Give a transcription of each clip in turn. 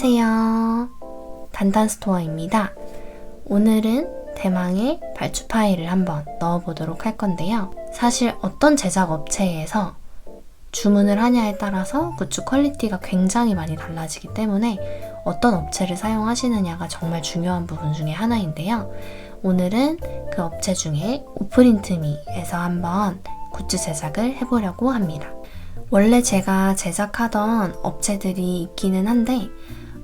안녕하세요. 단단스토어입니다. 오늘은 대망의 발주 파일을 한번 넣어보도록 할 건데요. 사실 어떤 제작 업체에서 주문을 하냐에 따라서 굿즈 퀄리티가 굉장히 많이 달라지기 때문에 어떤 업체를 사용하시느냐가 정말 중요한 부분 중에 하나인데요. 오늘은 그 업체 중에 오프린트미에서 한번 굿즈 제작을 해보려고 합니다. 원래 제가 제작하던 업체들이 있기는 한데,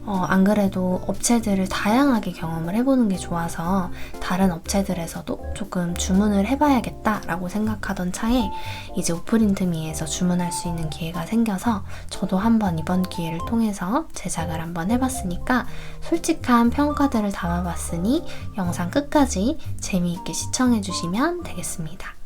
어, 안 그래도 업체들을 다양하게 경험을 해보는 게 좋아서 다른 업체들에서도 조금 주문을 해봐야겠다라고 생각하던 차에 이제 오프린트미에서 주문할 수 있는 기회가 생겨서 저도 한번 이번 기회를 통해서 제작을 한번 해봤으니까 솔직한 평가들을 담아봤으니 영상 끝까지 재미있게 시청해주시면 되겠습니다.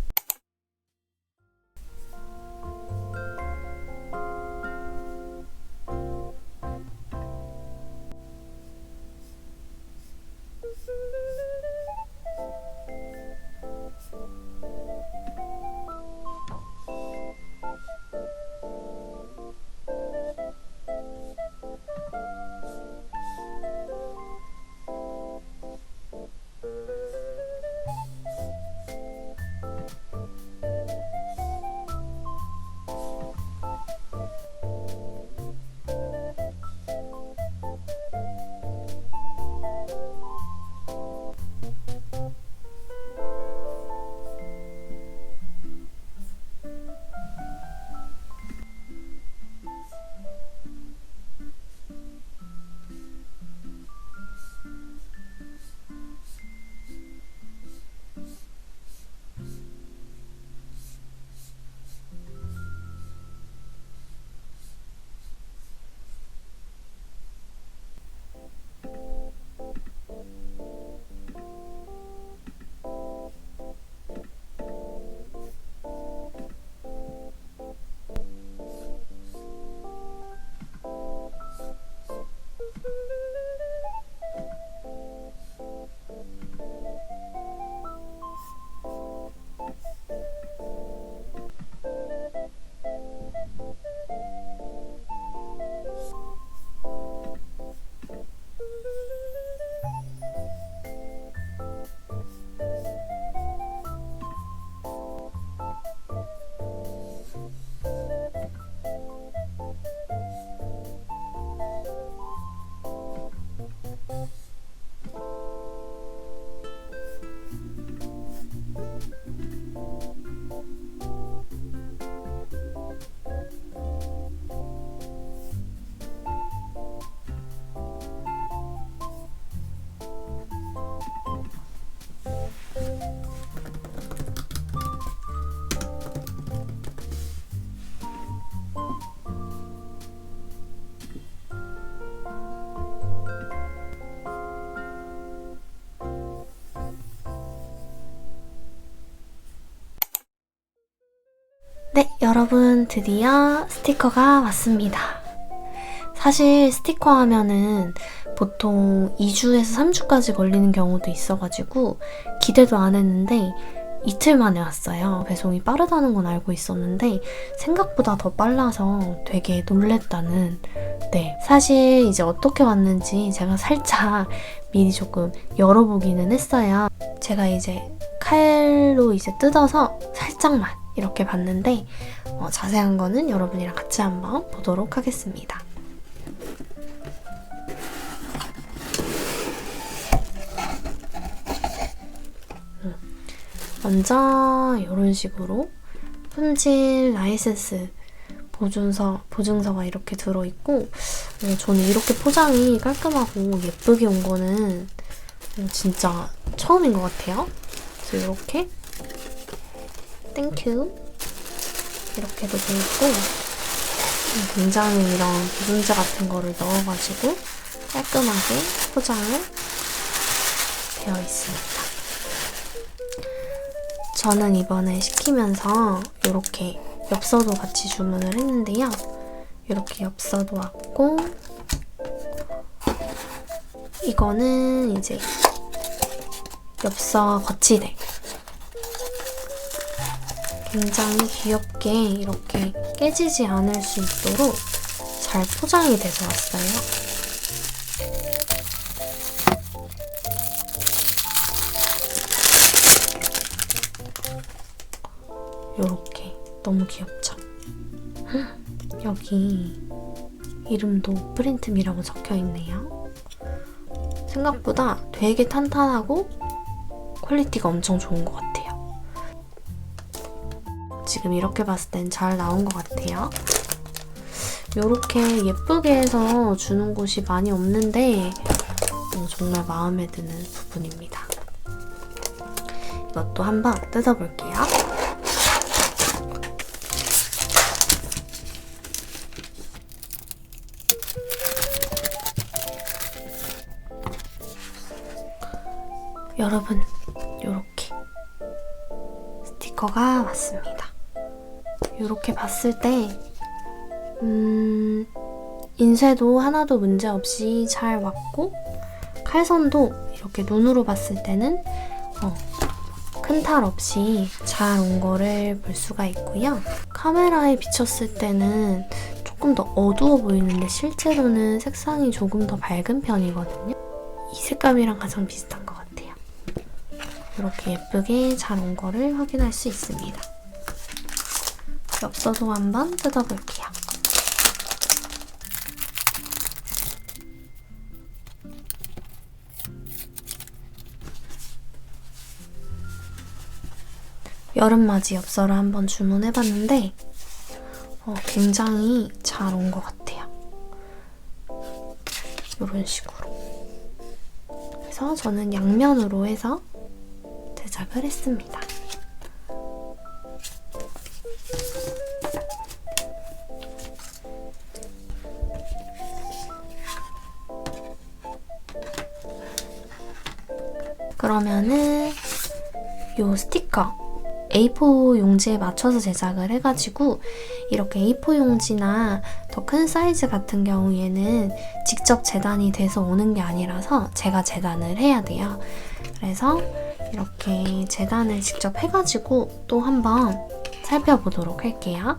네, 여러분 드디어 스티커가 왔습니다. 사실 스티커 하면은 보통 2주에서 3주까지 걸리는 경우도 있어가지고 기대도 안 했는데 이틀 만에 왔어요. 배송이 빠르다는 건 알고 있었는데 생각보다 더 빨라서 되게 놀랬다는 네. 사실 이제 어떻게 왔는지 제가 살짝 미리 조금 열어보기는 했어요. 제가 이제 칼로 이제 뜯어서 살짝만 이렇게 봤는데 어, 자세한 거는 여러분이랑 같이 한번 보도록 하겠습니다. 음, 먼저 이런 식으로 품질 라이센스 보증서, 보증서가 이렇게 들어있고 어, 저는 이렇게 포장이 깔끔하고 예쁘게 온 거는 어, 진짜 처음인 것 같아요. 그래서 이렇게 땡큐 이렇게도 돼 있고 굉장히 이런 보존제 같은 거를 넣어가지고 깔끔하게 포장을 되어 있습니다. 저는 이번에 시키면서 이렇게 엽서도 같이 주문을 했는데요. 이렇게 엽서도 왔고 이거는 이제 엽서 거치대 굉장히 귀엽게 이렇게 깨지지 않을 수 있도록 잘 포장이 돼서 왔어요. 이렇게 너무 귀엽죠? 여기 이름도 프린트미라고 적혀있네요. 생각보다 되게 탄탄하고 퀄리티가 엄청 좋은 것 같아요. 지금 이렇게 봤을 땐 잘 나온 것 같아요. 이렇게 예쁘게 해서 주는 곳이 많이 없는데 어, 정말 마음에 드는 부분입니다. 이것도 한번 뜯어볼게요. 여러분, 이렇게 스티커가 왔습니다. 이렇게 봤을 때, 음, 인쇄도 하나도 문제 없이 잘 왔고, 칼선도 이렇게 눈으로 봤을 때는 어, 큰탈 없이 잘 온 거를 볼 수가 있고요. 카메라에 비쳤을 때는 조금 더 어두워 보이는데 실제로는 색상이 조금 더 밝은 편이거든요. 이 색감이랑 가장 비슷한 것 같아요. 이렇게 예쁘게 잘 온 거를 확인할 수 있습니다. 엽서도 한번 뜯어볼게요. 여름맞이 엽서를 한번 주문해봤는데 어, 굉장히 잘 온 것 같아요. 이런 식으로. 그래서 저는 양면으로 해서 제작을 했습니다. 그러면은 요 스티커 A4 용지에 맞춰서 제작을 해가지고 이렇게 A4 용지나 더 큰 사이즈 같은 경우에는 직접 재단이 돼서 오는 게 아니라서 제가 재단을 해야 돼요. 그래서 이렇게 재단을 직접 해가지고 또 한번 살펴보도록 할게요.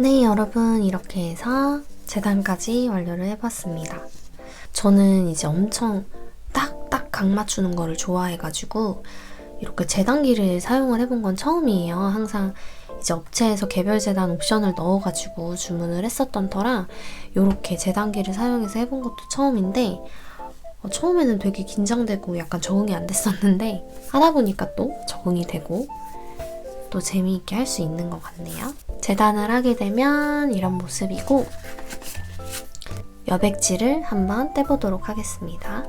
네, 여러분 이렇게 해서 재단까지 완료를 해봤습니다. 저는 이제 엄청 딱딱 각 맞추는 거를 좋아해가지고 이렇게 재단기를 사용을 해본 건 처음이에요. 항상 이제 업체에서 개별 재단 옵션을 넣어가지고 주문을 했었던 터라 이렇게 재단기를 사용해서 해본 것도 처음인데 어, 처음에는 되게 긴장되고 약간 적응이 안 됐었는데 하다 보니까 또 적응이 되고 또 재미있게 할 수 있는 것 같네요. 재단을 하게 되면 이런 모습이고 여백지를 한번 떼보도록 하겠습니다.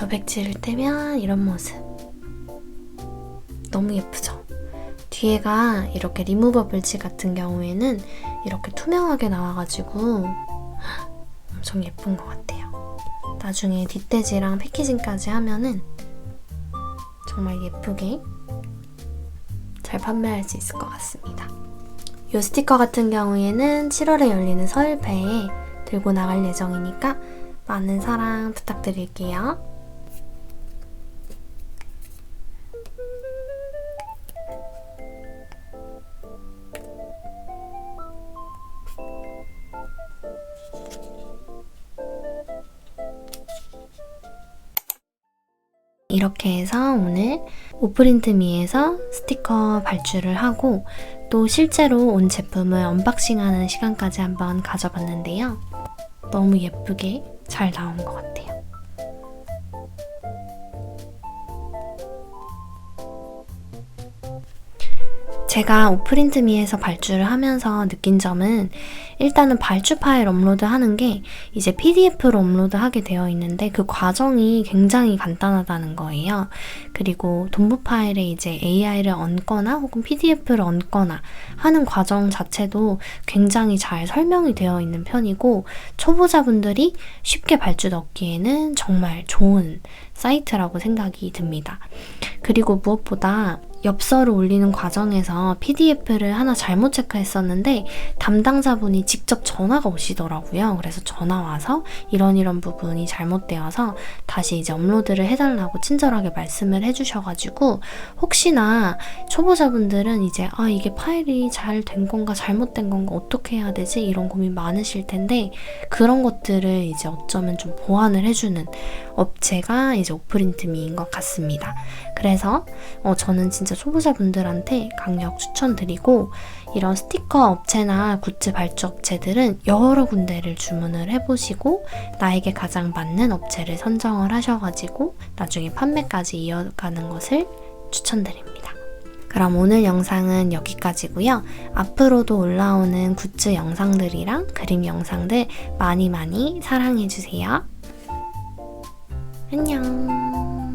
여백지를 떼면 이런 모습. 너무 예쁘죠? 뒤에가 이렇게 리무버블지 같은 경우에는 이렇게 투명하게 나와가지고 엄청 예쁜 것 같아요. 나중에 뒷돼지랑 패키징까지 하면은 정말 예쁘게 잘 판매할 수 있을 것 같습니다. 이 스티커 같은 경우에는 7월에 열리는 서일패에 들고 나갈 예정이니까 많은 사랑 부탁드릴게요. 이렇게 해서 오늘 오프린트미에서 스티커 발주를 하고 또 실제로 온 제품을 언박싱하는 시간까지 한번 가져봤는데요. 너무 예쁘게 잘 나온 것 같아요. 제가 오프린트미에서 발주를 하면서 느낀 점은 일단은 발주 파일 업로드 하는 게 이제 PDF로 업로드 하게 되어 있는데 그 과정이 굉장히 간단하다는 거예요. 그리고 동부 파일에 이제 AI를 얹거나 혹은 PDF를 얹거나 하는 과정 자체도 굉장히 잘 설명이 되어 있는 편이고 초보자분들이 쉽게 발주 넣기에는 정말 좋은 사이트라고 생각이 듭니다. 그리고 무엇보다 엽서를 올리는 과정에서 PDF를 하나 잘못 체크했었는데 담당자분이 직접 전화가 오시더라고요. 그래서 전화 와서 이런 이런 부분이 잘못되어서 다시 이제 업로드를 해달라고 친절하게 말씀을 해주셔가지고 혹시나 초보자분들은 이제 아 이게 파일이 잘 된 건가 잘못된 건가 어떻게 해야 되지 이런 고민 많으실 텐데 그런 것들을 이제 어쩌면 좀 보완을 해주는 업체가 이제 오프린트미인 것 같습니다. 그래서 어, 저는 진짜 초보자분들한테 강력 추천드리고 이런 스티커 업체나 굿즈 발주 업체들은 여러 군데를 주문을 해보시고 나에게 가장 맞는 업체를 선정을 하셔가지고 나중에 판매까지 이어가는 것을 추천드립니다. 그럼 오늘 영상은 여기까지고요. 앞으로도 올라오는 굿즈 영상들이랑 그림 영상들 많이 많이 사랑해주세요. 안녕.